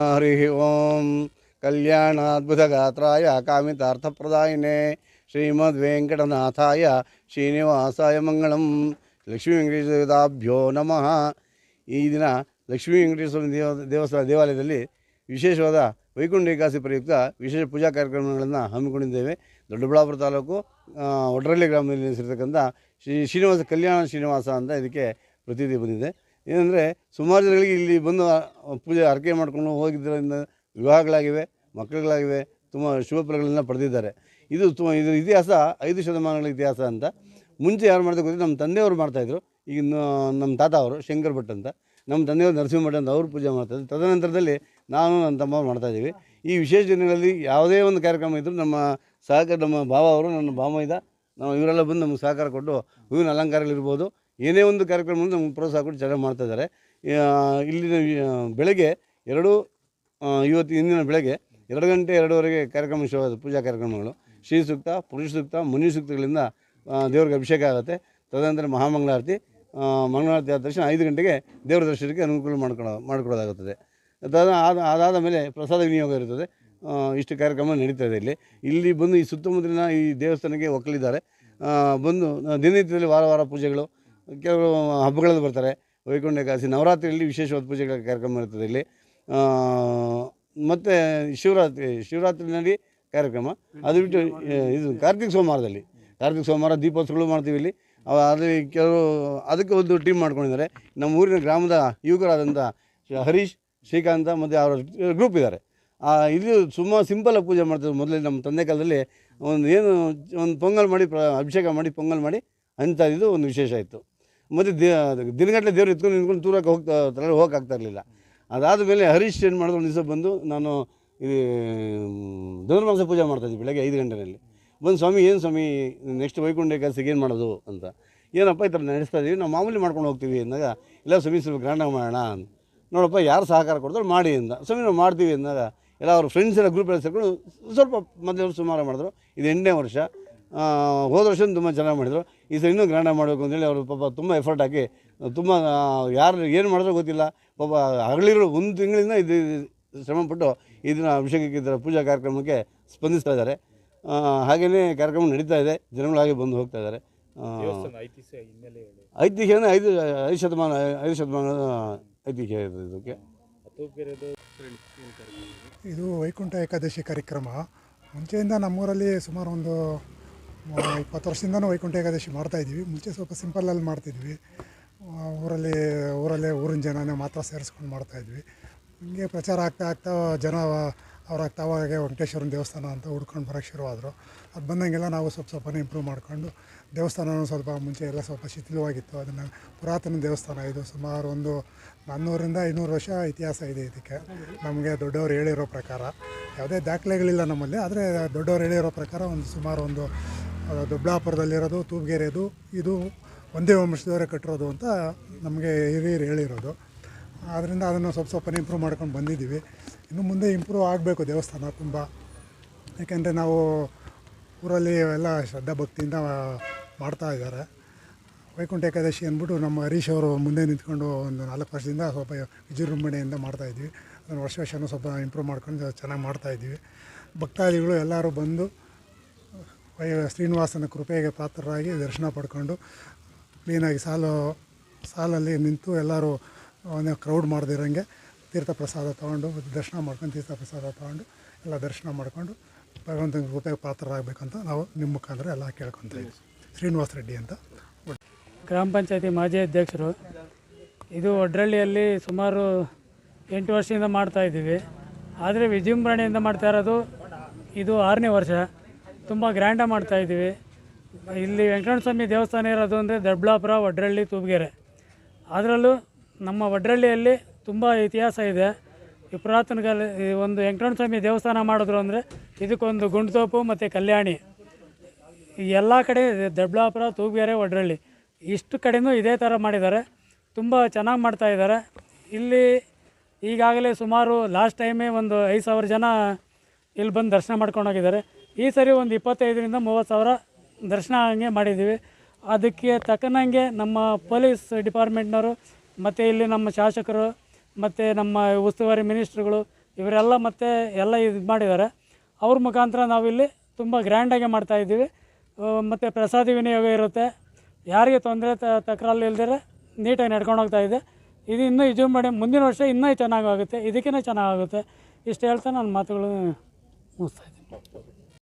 ಹರಿ ಓಂ. ಕಲ್ಯಾಣಾದ್ಭುತಗಾತ್ರಾಯ ಕಾಮಿತಾರ್ಥಪ್ರದಾಯಿನೇ ಶ್ರೀಮದ್ ವೆಂಕಟನಾಥಾಯ ಶ್ರೀನಿವಾಸಾಯ ಮಂಗಳಂ. ಲಕ್ಷ್ಮೀ ವೆಂಕಟೇಶ್ವರದಾಭ್ಯೋ ನಮಃ. ಈ ದಿನ ಲಕ್ಷ್ಮೀ ವೆಂಕಟೇಶ್ವರ ದೇವ, ದೇವಸ್ಥಾನ ದೇವಾಲಯದಲ್ಲಿ ವಿಶೇಷವಾದ ವೈಕುಂಠ ಏಕಾಸಿ ಪ್ರಯುಕ್ತ ವಿಶೇಷ ಪೂಜಾ ಕಾರ್ಯಕ್ರಮಗಳನ್ನು ಹಮ್ಮಿಕೊಂಡಿದ್ದೇವೆ. ದೊಡ್ಡಬಳ್ಳಾಪುರ ತಾಲೂಕು ಒಡ್ರಳ್ಳಿ ಗ್ರಾಮದಲ್ಲಿ ನೆಲೆಸಿರ್ತಕ್ಕಂಥ ಶ್ರೀ ಶ್ರೀನಿವಾಸ, ಕಲ್ಯಾಣ ಶ್ರೀನಿವಾಸ ಅಂತ ಇದಕ್ಕೆ ಪ್ರತೀತಿ ಬಂದಿದೆ. ಏನಂದರೆ ಸುಮಾರು ಜನಗಳಿಗೆ ಇಲ್ಲಿ ಬಂದು ಪೂಜೆ ಹರಕೆ ಮಾಡ್ಕೊಂಡು ಹೋಗಿದ್ದರಿಂದ ವಿವಾಹಗಳಾಗಿವೆ, ಮಕ್ಕಳುಗಳಾಗಿವೆ, ತುಂಬ ಶುಭ ಫಲಗಳನ್ನ ಪಡೆದಿದ್ದಾರೆ. ಇದು ತುಂಬ, ಇದು ಇತಿಹಾಸ, ಐದು ಶತಮಾನಗಳ ಇತಿಹಾಸ ಅಂತ. ಮುಂಚೆ ಯಾರು ಮಾಡ್ತಾ ಗೊತ್ತಿಲ್ಲ, ನಮ್ಮ ತಂದೆಯವರು ಮಾಡ್ತಾಯಿದ್ರು ಈಗ ನಮ್ಮ ತಾತ ಅವರು, ಶಂಕರ್ ಭಟ್ ಅಂತ. ನಮ್ಮ ತಂದೆಯವರು ನರಸಿಂಹ ಭಟ್ ಅಂತ ಅವರು ಪೂಜೆ ಮಾಡ್ತಾಯಿದ್ರು ತದನಂತರದಲ್ಲಿ ನಾನು, ನನ್ನ ತಮ್ಮ ಮಾಡ್ತಾಯಿದ್ದೀವಿ ಈ ವಿಶೇಷ ದಿನಗಳಲ್ಲಿ ಯಾವುದೇ ಒಂದು ಕಾರ್ಯಕ್ರಮ ಇದ್ದರೂ ನಮ್ಮ ಸಹಕಾರ, ನಮ್ಮ ಭಾವ ಅವರು, ನನ್ನ ಭಾಮೈದ ನಾವು ಇವರೆಲ್ಲ ಬಂದು ನಮಗೆ ಸಹಕಾರ ಕೊಟ್ಟು ಹೂವಿನ ಅಲಂಕಾರಗಳಿರ್ಬೋದು. ಏನೇ ಒಂದು ಕಾರ್ಯಕ್ರಮ ನಮ್ಮ ಪ್ರೋತ್ಸಾಹ ಕೊಟ್ಟು ಚೆನ್ನಾಗಿ ಮಾಡ್ತಾಯಿದ್ದಾರೆ ಇಲ್ಲಿನ ಬೆಳಗ್ಗೆ ಎರಡು ಇವತ್ತು ಇಂದಿನ ಬೆಳಗ್ಗೆ ಎರಡು ಗಂಟೆ ಎರಡೂವರೆಗೆ ಕಾರ್ಯಕ್ರಮ ಶುರು ಪೂಜಾ ಕಾರ್ಯಕ್ರಮಗಳು. ಶ್ರೀ ಸೂಕ್ತ, ಪುರುಷ ಸೂಕ್ತ, ಮುನಿ ಸೂಕ್ತಗಳಿಂದ ದೇವ್ರಿಗೆ ಅಭಿಷೇಕ ಆಗುತ್ತೆ. ತದನಂತರ ಮಹಾಮಂಗಳಾರತಿ ಮಂಗಳಾರತಿ ಆದ ತಕ್ಷಣ ಐದು ಗಂಟೆಗೆ ದೇವರ ದರ್ಶನಕ್ಕೆ ಅನುಕೂಲ ಮಾಡ್ಕೊಳೋ, ಮಾಡಿಕೊಡೋದಾಗುತ್ತದೆ. ತದ, ಆದ, ಅದಾದ ಮೇಲೆ ಪ್ರಸಾದ ವಿನಿಯೋಗ ಇರುತ್ತದೆ ಇಷ್ಟು ಕಾರ್ಯಕ್ರಮ ನಡೀತಾ ಇದೆ ಇಲ್ಲಿ. ಇಲ್ಲಿ ಬಂದು ಈ ಸುತ್ತಮುತ್ತಲಿನ ಈ ದೇವಸ್ಥಾನಕ್ಕೆ ಒಕ್ಕಲಿದ್ದಾರೆ. ಬಂದು ದಿನನಿತ್ಯದಲ್ಲಿ ವಾರ ವಾರ ಪೂಜೆಗಳು ಕೆಲವು ಹಬ್ಬಗಳಲ್ಲಿ ಬರ್ತಾರೆ. ವೈಕುಂಠ ಏಕಾದಶಿ, ನವರಾತ್ರಿಯಲ್ಲಿ ವಿಶೇಷವಾದ ಪೂಜೆಗಳ ಕಾರ್ಯಕ್ರಮ ಇರ್ತದೆ ಇಲ್ಲಿ. ಮತ್ತು ಶಿವರಾತ್ರಿ, ಶಿವರಾತ್ರಿನಲ್ಲಿ ಕಾರ್ಯಕ್ರಮ. ಅದು ಬಿಟ್ಟು ಇದು ಕಾರ್ತಿಕ ಸೋಮವಾರದಲ್ಲಿ. ಕಾರ್ತಿಕ ಸೋಮವಾರ ದೀಪೋತ್ಸವಗಳು ಮಾಡ್ತೀವಿ ಇಲ್ಲಿ. ಅದು ಕೆಲವು, ಅದಕ್ಕೆ ಒಂದು ಟೀಮ್ ಮಾಡ್ಕೊಂಡಿದ್ದಾರೆ. ನಮ್ಮ ಊರಿನ ಗ್ರಾಮದ ಯುವಕರಾದಂಥ ಹರೀಶ್, ಶ್ರೀಕಾಂತ ಮತ್ತು ಅವರ ಗ್ರೂಪ್ ಇದ್ದಾರೆ. ಇದು ಸುಮ್ಮ ಸಿಂಪಲಾಗಿ ಪೂಜೆ ಮಾಡ್ತಾರೆ ಮೊದಲೇ ನಮ್ಮ ತಂದೆ ಕಾಲದಲ್ಲಿ. ಒಂದು ಏನು, ಒಂದು ಪೊಂಗಲ್ ಮಾಡಿ, ಪ್ರ, ಅಭಿಷೇಕ ಮಾಡಿ, ಪೊಂಗಲ್ ಮಾಡಿ ಅಂತ ಇದು ಒಂದು ವಿಶೇಷ ಇತ್ತು. ಮತ್ತು ದಿನಗಟ್ಟಲೆ ದೇವ್ರು ಎತ್ಕೊಂಡು ನಿಂತ್ಕೊಂಡು ತೂರಕ್ಕೆ ಹೋಗ್ತಾ ಹೋಗಕ್ಕೆ ಆಗ್ತಾ ಇರಲಿಲ್ಲ ಅದಾದ ಮೇಲೆ ಹರೀಶ್ ಏನು ಮಾಡಿದ್ರು ಒಂದು ದಿವಸ ಬಂದು ನಾನು ಈ ಧನುರ್ಮಾಸ ಪೂಜೆ ಮಾಡ್ತಾಯಿದ್ದೆ ಬೆಳಗ್ಗೆ ಐದು ಗಂಟೆಯಲ್ಲಿ ಬಂದು ಸ್ವಾಮಿ, ಏನು ಸ್ವಾಮಿ ನೆಕ್ಸ್ಟ್ ವೈಕುಂಠ ಏಕಾದಶಿಗೆ ಏನು ಮಾಡೋದು ಅಂತ. ಏನಪ್ಪ ಈ ಥರ ನಡೆಸ್ತಾ ಇದ್ದೀವಿ ನಾವು ಮಾಮೂಲಿ ಮಾಡ್ಕೊಂಡು ಹೋಗ್ತೀವಿ ಅಂದಾಗ, ಇಲ್ಲ ಸ್ವಾಮಿ, ಸ್ವಲ್ಪ ಗ್ರ್ಯಾಂಡಾಗಿ ಮಾಡೋಣ ಅಂತ. ನೋಡಪ್ಪ, ಯಾರು ಸಹಕಾರ ಕೊಡ್ತಾರೆ ಮಾಡಿ ಅಂದ ಸ್ವಾಮಿ, ನಾವು ಮಾಡ್ತೀವಿ ಅಂದಾಗ, ಎಲ್ಲ ಅವ್ರ ಫ್ರೆಂಡ್ಸ್ ಎಲ್ಲ ಗ್ರೂಪ್ ಎಲ್ಲ ಸೇರ್ಕೊಂಡು ಸ್ವಲ್ಪ ಮೊದಲು ಸುಮಾರು ಮಾಡಿದ್ರು. ಇದು ಎಂಟನೇ ವರ್ಷ. ಹೋದ ವರ್ಷ ತುಂಬ ಚೆನ್ನಾಗಿ ಮಾಡಿದರು. ಈ ಸಲ ಇನ್ನೂ ಗ್ರ್ಯಾಂಡಾಗಿ ಮಾಡಬೇಕು ಅಂತೇಳಿ ಅವರು ಪಾಪ ತುಂಬ ಎಫರ್ಟ್ ಹಾಕಿ ತುಂಬ ಯಾರು ಏನು ಮಾಡಿದ್ರೂ ಗೊತ್ತಿಲ್ಲ. ಪಾಪ ಹಗಲಿರೋ ಒಂದು ತಿಂಗಳಿಂದ ಇದು ಶ್ರಮಪಟ್ಟು ಇದನ್ನು ಅಭಿಷೇಕಕ್ಕೆ ಇದರ ಪೂಜಾ ಕಾರ್ಯಕ್ರಮಕ್ಕೆ ಸ್ಪಂದಿಸ್ತಾ ಇದ್ದಾರೆ. ಹಾಗೆಯೇ ಕಾರ್ಯಕ್ರಮ ನಡೀತಾ ಇದೆ. ಜನಗಳಾಗಿ ಬಂದು ಹೋಗ್ತಾ ಇದ್ದಾರೆ. ಐತಿಹ್ಯ ಅಂದರೆ ಐದು ಐದು ಶತಮಾನ ಐದು ಶತಮಾನ ಐತಿಹ್ಯ ಇದೆ ಇದಕ್ಕೆ. ಇದು ವೈಕುಂಠ ಏಕಾದಶಿ ಕಾರ್ಯಕ್ರಮ. ಮುಂಚೆಯಿಂದ ನಮ್ಮೂರಲ್ಲಿ ಸುಮಾರು ಒಂದು ಇಪ್ಪತ್ತು ವರ್ಷದಿಂದನೂ ವೈಕುಂಠ ಏಕಾದಶಿ ಮಾಡ್ತಾಯಿದ್ವಿ ಮುಂಚೆ ಸ್ವಲ್ಪ ಸಿಂಪಲಲ್ಲಿ ಮಾಡ್ತಿದ್ವಿ. ಊರಲ್ಲಿ, ಊರಲ್ಲೇ ಊರಿನ ಜನನೇ ಮಾತ್ರ ಸೇರಿಸ್ಕೊಂಡು ಮಾಡ್ತಾಯಿದ್ವಿ ಹಿಂಗೆ ಪ್ರಚಾರ ಆಗ್ತಾ ಆಗ್ತಾ ಜನ ಅವ್ರಾಗ್ತಾವಾಗೆ ವೆಂಕಟೇಶ್ವರನ ದೇವಸ್ಥಾನ ಅಂತ ಹುಡ್ಕೊಂಡು ಬರೋಕ್ಕೆ ಶುರುವಾದರು. ಅದು ಬಂದಂಗೆಲ್ಲ ನಾವು ಸ್ವಲ್ಪ ಸ್ವಲ್ಪನೇ ಇಂಪ್ರೂವ್ ಮಾಡಿಕೊಂಡು ದೇವಸ್ಥಾನವೂ ಸ್ವಲ್ಪ ಮುಂಚೆ ಎಲ್ಲ ಸ್ವಲ್ಪ ಶಿಥಿಲವಾಗಿತ್ತು. ಅದನ್ನು ಪುರಾತನ ದೇವಸ್ಥಾನ ಇದು ಸುಮಾರು ಒಂದು ನಾನ್ನೂರಿಂದ ಐನೂರು ವರ್ಷ ಇತಿಹಾಸ ಇದೆ ಇದಕ್ಕೆ. ನಮಗೆ ದೊಡ್ಡವರು ಹೇಳಿರೋ ಪ್ರಕಾರ. ಯಾವುದೇ ದಾಖಲೆಗಳಿಲ್ಲ ನಮ್ಮಲ್ಲಿ, ಆದರೆ ದೊಡ್ಡವರು ಹೇಳಿರೋ ಪ್ರಕಾರ ಒಂದು ಸುಮಾರು ಒಂದು ಆ, ದೊಡ್ಡಬಳ್ಳಾಪುರದಲ್ಲಿರೋದು ತೂಬ್ಗೆರೆದು ಇದು ಒಂದೇ ವಂಶದವರೇ ಕಟ್ಟಿರೋದು ಅಂತ ನಮಗೆ ಹಿರಿಯರು ಹೇಳಿರೋದು. ಆದ್ದರಿಂದ ಅದನ್ನು ಸ್ವಲ್ಪ ಸ್ವಲ್ಪನೇ ಇಂಪ್ರೂವ್ ಮಾಡ್ಕೊಂಡು ಬಂದಿದ್ದೀವಿ. ಇನ್ನು ಮುಂದೆ ಇಂಪ್ರೂವ್ ಆಗಬೇಕು ದೇವಸ್ಥಾನ ತುಂಬ. ಏಕೆಂದರೆ ನಾವು ಊರಲ್ಲಿ ಎಲ್ಲ ಶ್ರದ್ಧಾ ಭಕ್ತಿಯಿಂದ ಮಾಡ್ತಾ ಇದ್ದಾರೆ. ವೈಕುಂಠ ಏಕಾದಶಿ ಅಂದ್ಬಿಟ್ಟು ನಮ್ಮ ಹರೀಶ್ ಅವರು ಮುಂದೆ ನಿಂತ್ಕೊಂಡು ಒಂದು ನಾಲ್ಕು ವರ್ಷದಿಂದ ಸ್ವಲ್ಪ ವಿಜೃಂಭಣೆಯಿಂದ ಮಾಡ್ತಾಯಿದ್ವಿ ಅದನ್ನು ವರ್ಷ ವರ್ಷವೂ ಸ್ವಲ್ಪ ಇಂಪ್ರೂವ್ ಮಾಡ್ಕೊಂಡು ಚೆನ್ನಾಗಿ ಮಾಡ್ತಾಯಿದ್ದೀವಿ ಭಕ್ತಾದಿಗಳು ಎಲ್ಲರೂ ಬಂದು ವೈ ಶ್ರೀನಿವಾಸನ ಕೃಪೆಗೆ ಪಾತ್ರರಾಗಿ ದರ್ಶನ ಪಡ್ಕೊಂಡು ಕ್ಲೀನಾಗಿ ಸಾಲು, ಸಾಲಲ್ಲಿ ನಿಂತು ಎಲ್ಲರೂ ಒಂದು ಕ್ರೌಡ್ ಮಾಡ್ದಿರಂಗೆ ತೀರ್ಥ ಪ್ರಸಾದ ತೊಗೊಂಡು ದರ್ಶನ ಮಾಡ್ಕೊಂಡು ತೀರ್ಥ ಪ್ರಸಾದ ತೊಗೊಂಡು ಎಲ್ಲ ದರ್ಶನ ಮಾಡ್ಕೊಂಡು ಭಗವಂತನ ಕೃಪೆಗೆ ಪಾತ್ರರಾಗಬೇಕಂತ ನಾವು ನಿಮ್ಮ ಮುಖಾಂತರ ಎಲ್ಲ ಕೇಳ್ಕೊತೀವಿ ಶ್ರೀನಿವಾಸ ರೆಡ್ಡಿ ಅಂತ. ಗ್ರಾಮ ಪಂಚಾಯತಿ ಮಾಜಿ ಅಧ್ಯಕ್ಷರು. ಇದು ಒಡ್ರಳ್ಳಿಯಲ್ಲಿ ಸುಮಾರು ಎಂಟು ವರ್ಷದಿಂದ ಮಾಡ್ತಾ ಇದ್ದೀವಿ. ಆದರೆ ವಿಜೃಂಭಣೆಯಿಂದ ಮಾಡ್ತಾ ಇರೋದು ಇದು ಆರನೇ ವರ್ಷ. ತುಂಬ ಗ್ರ್ಯಾಂಡಾಗಿ ಮಾಡ್ತಾ ಇದ್ದೀವಿ. ಇಲ್ಲಿ ವೆಂಕಟರಮಣ ಸ್ವಾಮಿ ದೇವಸ್ಥಾನ ಇರೋದು ಅಂದರೆ ದೊಡ್ಡಬಳ್ಳಾಪುರ, ವಡ್ರಳ್ಳಿ, ತೂಬಗೆರೆ. ಅದರಲ್ಲೂ ನಮ್ಮ ವಡ್ರಳ್ಳಿಯಲ್ಲಿ ತುಂಬ ಇತಿಹಾಸ ಇದೆ. ಈ ಪುರಾತನ ಕಾಲ ಈ ಒಂದು ವೆಂಕಟರಮಣ ಸ್ವಾಮಿ ದೇವಸ್ಥಾನ ಮಾಡಿದ್ರು ಅಂದರೆ ಇದಕ್ಕೊಂದು ಗುಂಡ್ತೋಪು ಮತ್ತು ಕಲ್ಯಾಣಿ. ಎಲ್ಲ ಕಡೆ ದೊಡ್ಡಬಳ್ಳಾಪುರ, ತೂಬಗೆರೆ ಒಡ್ರಳ್ಳಿ ಇಷ್ಟು ಕಡೆಯೂ ಇದೇ ಥರ ಮಾಡಿದ್ದಾರೆ. ತುಂಬ ಚೆನ್ನಾಗಿ ಮಾಡ್ತಾ ಇದ್ದಾರೆ. ಇಲ್ಲಿ ಈಗಾಗಲೇ ಸುಮಾರು ಲಾಸ್ಟ್ ಟೈಮೇ ಒಂದು ಐದು ಸಾವಿರ ಜನ ಇಲ್ಲಿ ಬಂದು ದರ್ಶನ ಮಾಡ್ಕೊಂಡು ಹೋಗಿದ್ದಾರೆ. ಈ ಸರಿ ಒಂದು ಇಪ್ಪತ್ತೈದರಿಂದ ಮೂವತ್ತು ಸಾವಿರ ದರ್ಶನ ಹಂಗೆ ಮಾಡಿದ್ದೀವಿ. ಅದಕ್ಕೆ ತಕ್ಕನಂಗೆ ನಮ್ಮ ಪೊಲೀಸ್ ಡಿಪಾರ್ಟ್ಮೆಂಟ್ನವರು, ಮತ್ತು ಇಲ್ಲಿ ನಮ್ಮ ಶಾಸಕರು, ಮತ್ತು ನಮ್ಮ ಉಸ್ತುವಾರಿ ಮಿನಿಸ್ಟ್ರುಗಳು, ಇವರೆಲ್ಲ ಮತ್ತೆ ಎಲ್ಲ ಇದು ಮಾಡಿದ್ದಾರೆ. ಅವ್ರ ಮುಖಾಂತರ ನಾವಿಲ್ಲಿ ತುಂಬ ಗ್ರ್ಯಾಂಡಾಗೆ ಮಾಡ್ತಾಯಿದ್ದೀವಿ ಮತ್ತು ಪ್ರಸಾದ ವಿನಿಯೋಗ ಇರುತ್ತೆ. ಯಾರಿಗೆ ತೊಂದರೆ ತಕರಾರು ಇಲ್ದಿರ ನೀಟಾಗಿ ನಡ್ಕೊಂಡು ಹೋಗ್ತಾ ಇದೆ. ಇದು ಇನ್ನೂ ವಿಜೃಂಭಣೆ ಮುಂದಿನ ವರ್ಷ ಇನ್ನೂ ಚೆನ್ನಾಗಾಗುತ್ತೆ. ಇದಕ್ಕಿಂತ ಚೆನ್ನಾಗಾಗುತ್ತೆ. ಇಷ್ಟು ಹೇಳ್ತಾ ನನ್ನ ಮಾತುಗಳು ಮುಗಿಸ್ತಾ ಇದ್ದೀನಿ.